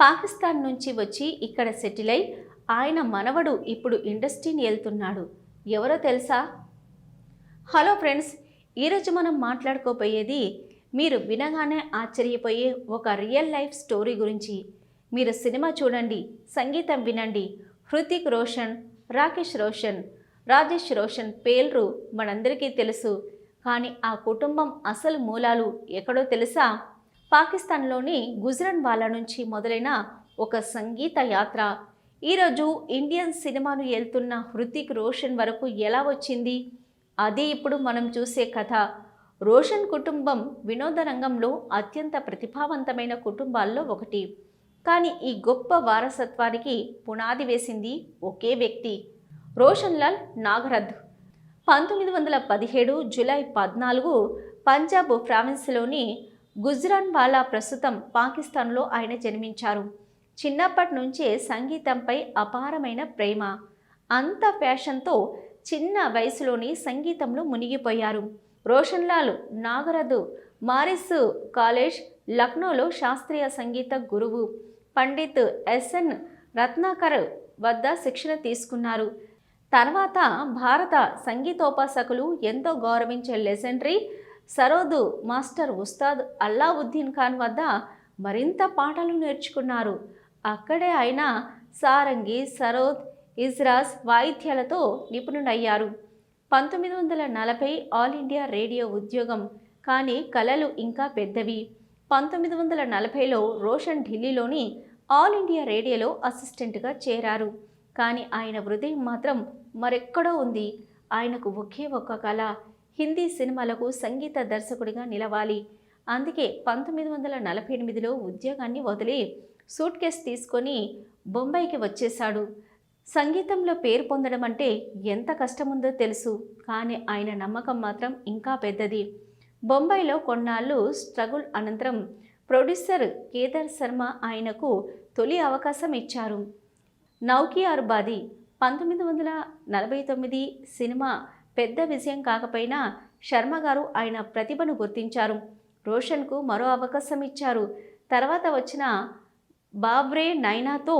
పాకిస్తాన్ నుంచి వచ్చి ఇక్కడ సెటిల్ అయి ఆయన మనవడు ఇప్పుడు ఇండస్ట్రీని వెళ్తున్నాడు ఎవరో తెలుసా? హలో ఫ్రెండ్స్ ఈరోజు మనం మాట్లాడుకోబోయేది మీరు వినగానే ఆశ్చర్యపోయే ఒక రియల్ లైఫ్ స్టోరీ గురించి. మీరు సినిమా చూడండి సంగీతం వినండి. హృతిక్ రోషన్ రాకేష్ రోషన్ రాజేష్ రోషన్ పేర్లు మనందరికీ తెలుసు. కానీ ఆ కుటుంబం అసలు మూలాలు ఎక్కడో తెలుసా? పాకిస్తాన్లోని గుజరన్ వాళ్ళ నుంచి మొదలైన ఒక సంగీత యాత్ర. ఈరోజు ఇండియన్ సినిమాను వెళ్తున్న హృతిక్ రోషన్ వరకు ఎలా వచ్చింది? అది ఇప్పుడు మనం చూసే కథ. రోషన్ కుటుంబం వినోద రంగంలో అత్యంత ప్రతిభావంతమైన కుటుంబాల్లో ఒకటి. కానీ ఈ గొప్ప వారసత్వానికి పునాది వేసింది ఒకే వ్యక్తి. రోషన్ లాల్ నాగరథ్. పంతొమ్మిది వందల పదిహేడు జూలై పద్నాలుగు పంజాబ్ ప్రావిన్స్లోని గుజ్రాన్ వాలా ప్రస్తుతం పాకిస్తాన్లో ఆయన జన్మించారు. చిన్నప్పటి నుంచే సంగీతంపై అపారమైన ప్రేమ. అంత ఫ్యాషన్తో చిన్న వయసులోని సంగీతంలో మునిగిపోయారు. రోషన్ లాల్ మారిస్ కాలేజ్ లక్నోలో శాస్త్రీయ సంగీత గురువు. పండిత్ ఎస్ఎన్ రత్నాకర్ వద్ద శిక్షణ తీసుకున్నారు. తర్వాత భారత సంగీతోపాసకులు ఎంతో గౌరవించే లెజెండరీ సరోద్ మాస్టర్ ఉస్తాద్ అల్లావుద్దీన్ ఖాన్ వద్ద మరింత పాటలు నేర్చుకున్నారు. అక్కడే ఆయన సారంగి సరోద్ ఇజ్రాస్ వాయిద్యాలతో నిపుణుడయ్యారు పంతొమ్మిది వందల నలభై ఆల్ ఇండియా రేడియో ఉద్యోగం కానీ కళలు ఇంకా పెద్దవి. పంతొమ్మిది వందల నలభైలో రోషన్ ఢిల్లీలోని ఆల్ ఇండియా రేడియోలో అసిస్టెంట్గా చేరారు. కానీ ఆయన హృదయం మాత్రం మరెక్కడో ఉంది. ఆయనకు ఒకే ఒక్క కళ హిందీ సినిమాలకు సంగీత దర్శకుడిగా నిలవాలి. అందుకే పంతొమ్మిది వందల నలభై ఎనిమిదిలో ఉద్యోగాన్ని వదిలి సూట్ కేస్ తీసుకొని బొంబాయికి వచ్చేశాడు. సంగీతంలో పేరు పొందడం అంటే ఎంత కష్టముందో తెలుసు కానీ ఆయన నమ్మకం మాత్రం ఇంకా పెద్దది. బొంబాయిలో కొన్నాళ్ళు స్ట్రగుల్ అనంతరం ప్రొడ్యూసర్ కేదార్ శర్మ ఆయనకు తొలి అవకాశం ఇచ్చారు. నౌకి ఆర్బాది పంతొమ్మిది వందల నలభై తొమ్మిది సినిమా పెద్ద విజయం కాకపోయినా శర్మ గారు ఆయన ప్రతిభను గుర్తించారు. రోషన్కు మరో అవకాశం ఇచ్చారు. తర్వాత వచ్చిన బాబ్రే నైనాతో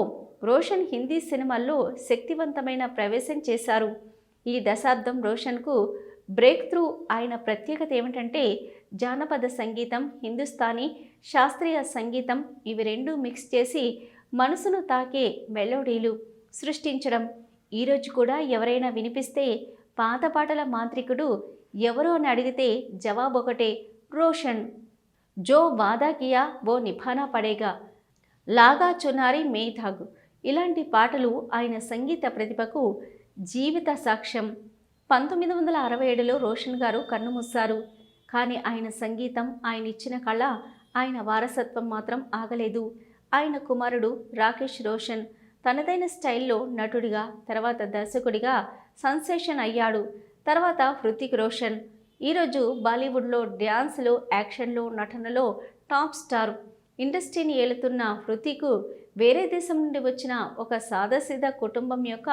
రోషన్ హిందీ సినిమాల్లో శక్తివంతమైన ప్రవేశం చేశారు. ఈ దశాబ్దం రోషన్కు బ్రేక్ త్రూ ఆయన ప్రత్యేకత ఏమిటంటే జానపద సంగీతం హిందుస్థానీ శాస్త్రీయ సంగీతం ఇవి రెండు మిక్స్ చేసి మనసును తాకే మెలోడీలు సృష్టించడం. ఈరోజు కూడా ఎవరైనా వినిపిస్తే పాత పాటల మాంత్రికుడు ఎవరో అని అడిగితే జవాబు ఒకటే రోషన్. జో వాదా కియా ఓ నిభానా పడేగా. లాగా చునారి మేధాగ్ ఇలాంటి పాటలు ఆయన సంగీత ప్రతిభకు జీవిత సాక్ష్యం. పంతొమ్మిది వందల అరవై ఏడులో రోషన్ గారు కన్నుమూశారు కానీ ఆయన సంగీతం ఆయన ఇచ్చిన కళ ఆయన వారసత్వం మాత్రం ఆగలేదు. ఆయన కుమారుడు రాకేష్ రోషన్. తనదైన స్టైల్లో నటుడిగా తర్వాత దర్శకుడిగా సన్సేషన్ అయ్యాడు. తర్వాత హృతిక్ రోషన్. ఈరోజు బాలీవుడ్లో డ్యాన్స్లో యాక్షన్లో నటనలో టాప్ స్టార్. ఇండస్ట్రీని ఏలుతున్న హృతిక్ వేరే దేశం నుండి వచ్చిన ఒక సాదాసీదా కుటుంబం యొక్క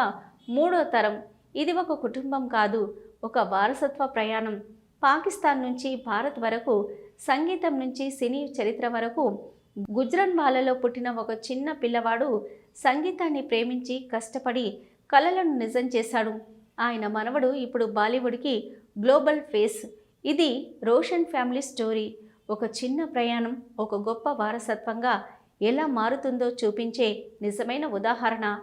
మూడో తరం. ఇది ఒక కుటుంబం కాదు ఒక వారసత్వ ప్రయాణం. పాకిస్తాన్ నుంచి భారత్ వరకు సంగీతం నుంచి సినీ చరిత్ర వరకు గుజ్రన్ వాళ్ళలో పుట్టిన ఒక చిన్న పిల్లవాడు సంగీతాన్ని ప్రేమించి కష్టపడి కలలను నిజం చేశాడు. ఆయన మనవడు ఇప్పుడు బాలీవుడ్కి గ్లోబల్ ఫేస్. ఇది రోషన్ ఫ్యామిలీ స్టోరీ. ఒక చిన్న ప్రయాణం ఒక గొప్ప వారసత్వంగా ఎలా మారుతుందో చూపించే నిజమైన ఉదాహరణ.